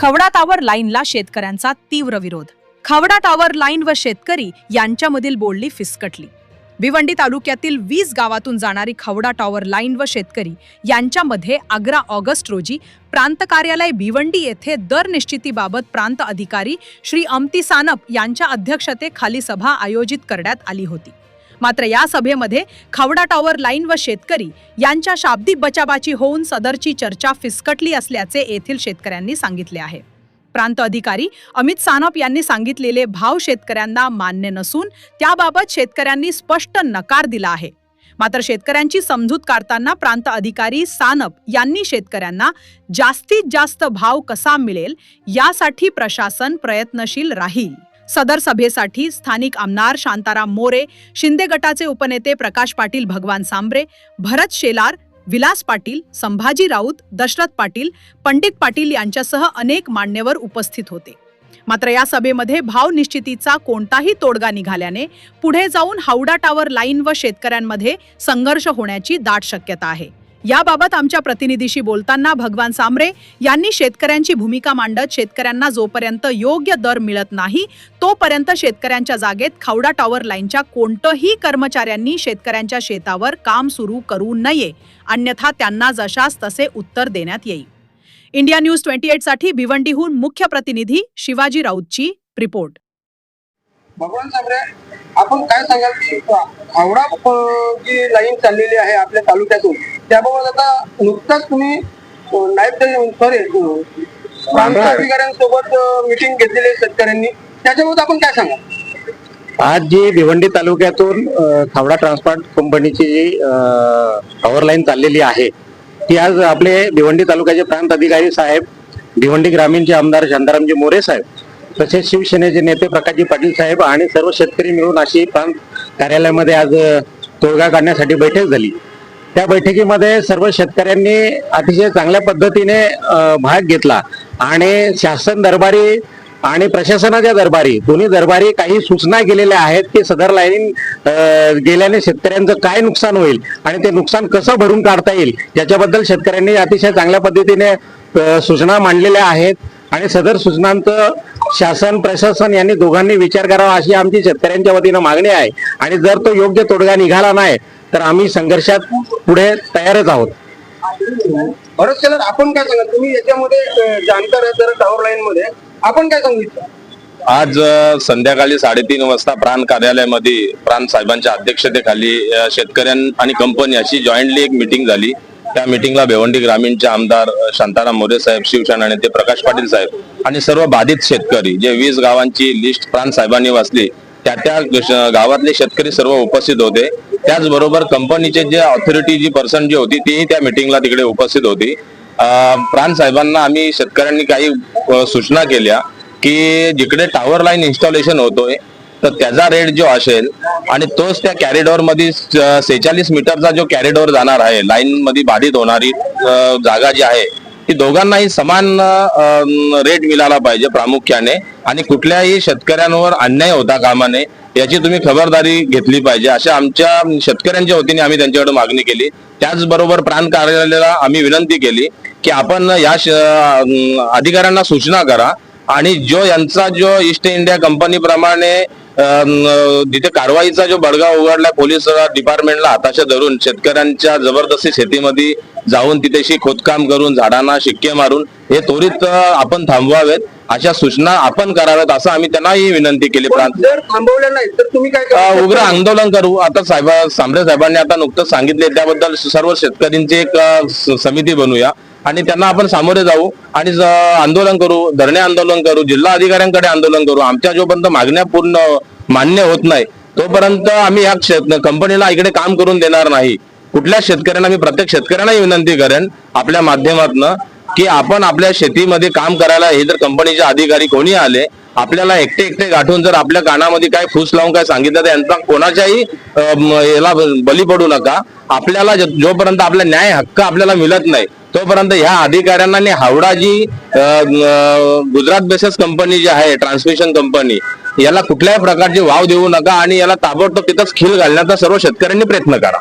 खवडा tower लाईनला शेतकऱ्यांचा तीव्र विरोध. खवडा टावर लाईन व शेतकरी यांच्यामधील बोलणी फिसकटली. भिवंडी तालुक्यातील वीस गावातून जाणारी खवडा टॉवर लाईन व शेतकरी यांच्यामध्ये अकरा ऑगस्ट रोजी प्रांत कार्यालय भिवंडी येथे दर निश्चितीबाबत प्रांत अधिकारी श्री अमती सानप यांच्या अध्यक्षतेखाली सभा आयोजित करण्यात आली होती. मात्र या सभेमध्ये खावडा टॉवर लाईन व शेतकरी यांच्या शाब्दिक बचाबाची होऊन सदरची चर्चा फिसकटली असल्याचे येथील शेतकऱ्यांनी सांगितले आहे. प्रांत अधिकारी अमित सानप यांनी सांगितलेले भाव शेतकऱ्यांना मान्य नसून त्याबाबत शेतकऱ्यांनी स्पष्ट नकार दिला आहे. मात्र शेतकऱ्यांची समजूत काढताना प्रांत अधिकारी सानप यांनी शेतकऱ्यांना जास्तीत जास्त भाव कसा मिळेल यासाठी प्रशासन प्रयत्नशील राहील. सदर सभेसाठी स्थानिक आमदार शांताराम मोरे शिंदे गटाचे उपनेते प्रकाश पाटील भगवान सांबरे भरत शेलार विलास पाटील संभाजी राऊत दशरथ पाटील पंडित पाटील यांच्यासह अनेक मान्यवर उपस्थित होते. मात्र या सभेमध्ये भाव निश्चितीचा कोणताही तोडगा निघाल्याने पुढे जाऊन हावडा टावर लाईन व शेतकऱ्यांमध्ये संघर्ष होण्याची दाट शक्यता आहे. याबाबत आमच्या प्रतिनिधीशी बोलताना भगवान सामरे यांनी शेतकऱ्यांची भूमिका मांडत शेतकऱ्यांना जोपर्यंत योग्य दर मिळत नाही तोपर्यंत शेतकऱ्यांच्या जागेत खावडा टॉवर लाईनच्या कोणतंही कर्मचाऱ्यांनी शेतकऱ्यांच्या शेतावर काम सुरू करू नये. अन्यथा त्यांना जशास तसे उत्तर देण्यात येईल. इंडिया न्यूज ट्वेंटी एटसाठी भिवंडीहून मुख्य प्रतिनिधी शिवाजी राऊतची रिपोर्ट. भगवान साबरे आपण काय सांगाल की हावडा जी लाईन चाललेली आहे आपल्या तालुक्यातून त्याबाबत आता नुकताच तुम्ही अं, नायब सॉरी प्रांत अधिकाऱ्यांसोबत मिटिंग घेतलेली आहे शेतकऱ्यांनी. त्याच्याबाबत आपण काय सांगाल? आज जी भिवंडी तालुक्यातून खावडा ट्रान्सपोर्ट कंपनीची जी पॉवर लाईन चाललेली आहे ती आज आपले भिवंडी तालुक्याचे प्रांत अधिकारी साहेब भिवंडी ग्रामीणचे आमदार शांतारामजी मोरे साहेब तसेच शिवसेनेचे नेते प्रकाशजी पाटील साहेब आणि सर्व शेतकरी मिळून अशी प्रांत कार्यालयामध्ये आज तोडगा काढण्यासाठी बैठक झाली. त्या बैठकीमध्ये सर्व शेतकऱ्यांनी अतिशय चांगल्या पद्धतीने भाग घेतला आणि शासन दरबारी आणि प्रशासनाच्या दरबारी दोन्ही दरबारी काही सूचना केलेल्या आहेत की सदर लाईन गेल्याने शेतकऱ्यांचं काय नुकसान होईल आणि ते नुकसान कसं भरून काढता येईल याच्याबद्दल शेतकऱ्यांनी अतिशय चांगल्या पद्धतीने सूचना मांडलेल्या आहेत आणि सदर सूचनांचं शासन प्रशासन यांनी दोघांनी विचार करावा अशी आमची शेतकऱ्यांच्या वतीनं मागणी आहे. आणि जर तो योग्य तोडगा निघाला नाही तर आम्ही संघर्षात पुढे तयारच आहोत. भरत शेलर आपण काय सांगाल? तुम्ही याच्यामध्ये जाणकार आहे जरा टावर लाईन मध्ये. आपण काय सांगू इच्छिता? आज संध्याकाळी साडेतीन वाजता प्रांत कार्यालयामध्ये प्रांत साहेबांच्या अध्यक्षतेखाली शेतकऱ्यां आणि कंपनी अशी जॉईंटली एक मिटिंग झाली. त्या मिटिंगला भेवंडी ग्रामीणचे आमदार शांताराम मोरे साहेब शिवसेना नेते प्रकाश पाटील साहेब आणि सर्व बाधित शेतकरी जे वीस गावांची लिस्ट प्राण साहेबांनी वाचली त्या त्या गावातले शेतकरी सर्व उपस्थित होते. त्याचबरोबर कंपनीचे जे ऑथॉरिटी जी पर्सन जी होती तीही त्या मिटिंगला तिकडे उपस्थित होती. प्राण साहेबांना आम्ही शेतकऱ्यांनी काही सूचना केल्या की जिकडे टावर लाईन इन्स्टॉलेशन होतोय तर त्याचा रेट जो असेल आणि तोच त्या कॅरिडॉरमध्ये सेहेचाळीस मीटरचा जो कॅरिडॉर जाणार आहे लाईन मध्ये बाधित होणारी जागा जी आहे ती दोघांनाही समान रेट मिळाला पाहिजे प्रामुख्याने. आणि कुठल्याही शेतकऱ्यांवर अन्याय होता कामाने याची तुम्ही खबरदारी घेतली पाहिजे. अशा आमच्या शेतकऱ्यांच्या वतीने आम्ही त्यांच्याकडे मागणी केली. त्याचबरोबर प्राण कार्यालयाला आम्ही विनंती केली की आपण या अधिकाऱ्यांना सूचना करा आणि जो यांचा जो ईस्ट इंडिया कंपनी प्रमाणे जिथे कारवाईचा जो बडगा उघडलाय पोलीस डिपार्टमेंटला हाताशा धरून शेतकऱ्यांच्या जबरदस्ती शेतीमध्ये जाऊन तिथेशी खोदकाम करून झाडांना शिक्के मारून हे त्वरित आपण थांबवावेत अशा सूचना आपण कराव्यात असं आम्ही त्यांनाही विनंती केली. थांबवलं नाही तर तुम्ही काय? उग्र आंदोलन करू. आता साहेब सांबरे साहेबांनी आता नुकतंच सांगितले त्याबद्दल सर्व शेतकऱ्यांची एक समिती बनवूया आणि त्यांना आपण सामोरे जाऊ आणि आंदोलन करू धरणे आंदोलन करू जिल्हा अधिकाऱ्यांकडे आंदोलन करू. आमच्या जोपर्यंत मागण्या पूर्ण मान्य होत नाही. तोपर्यंत आम्ही या कंपनीला इकडे काम करून देणार नाही. कुठल्या शेतकऱ्यांना मी प्रत्येक शेतकऱ्यांनाही विनंती करेन आपल्या माध्यमातनं की आपण आपल्या शेतीमध्ये काम करायला हे जर कंपनीचे अधिकारी कोणी आले आपल्याला एकटे एकटे गाठून जर आपल्या कानामध्ये काय फूस लावून काय सांगितलं तर यांचा कोणाच्याही याला बली पडू नका. आपल्याला जोपर्यंत आपला न्याय हक्क आपल्याला मिळत नाही तोपर्यंत ह्या अधिकाऱ्यांना आणि हावडा जी गुजरात बेसेस कंपनी जी आहे ट्रान्समिशन कंपनी याला कुठल्याही प्रकारची वाव देऊ नका आणि याला ताबडतोब तिथंच खील घालण्याचा सर्व शेतकऱ्यांनी प्रयत्न करा.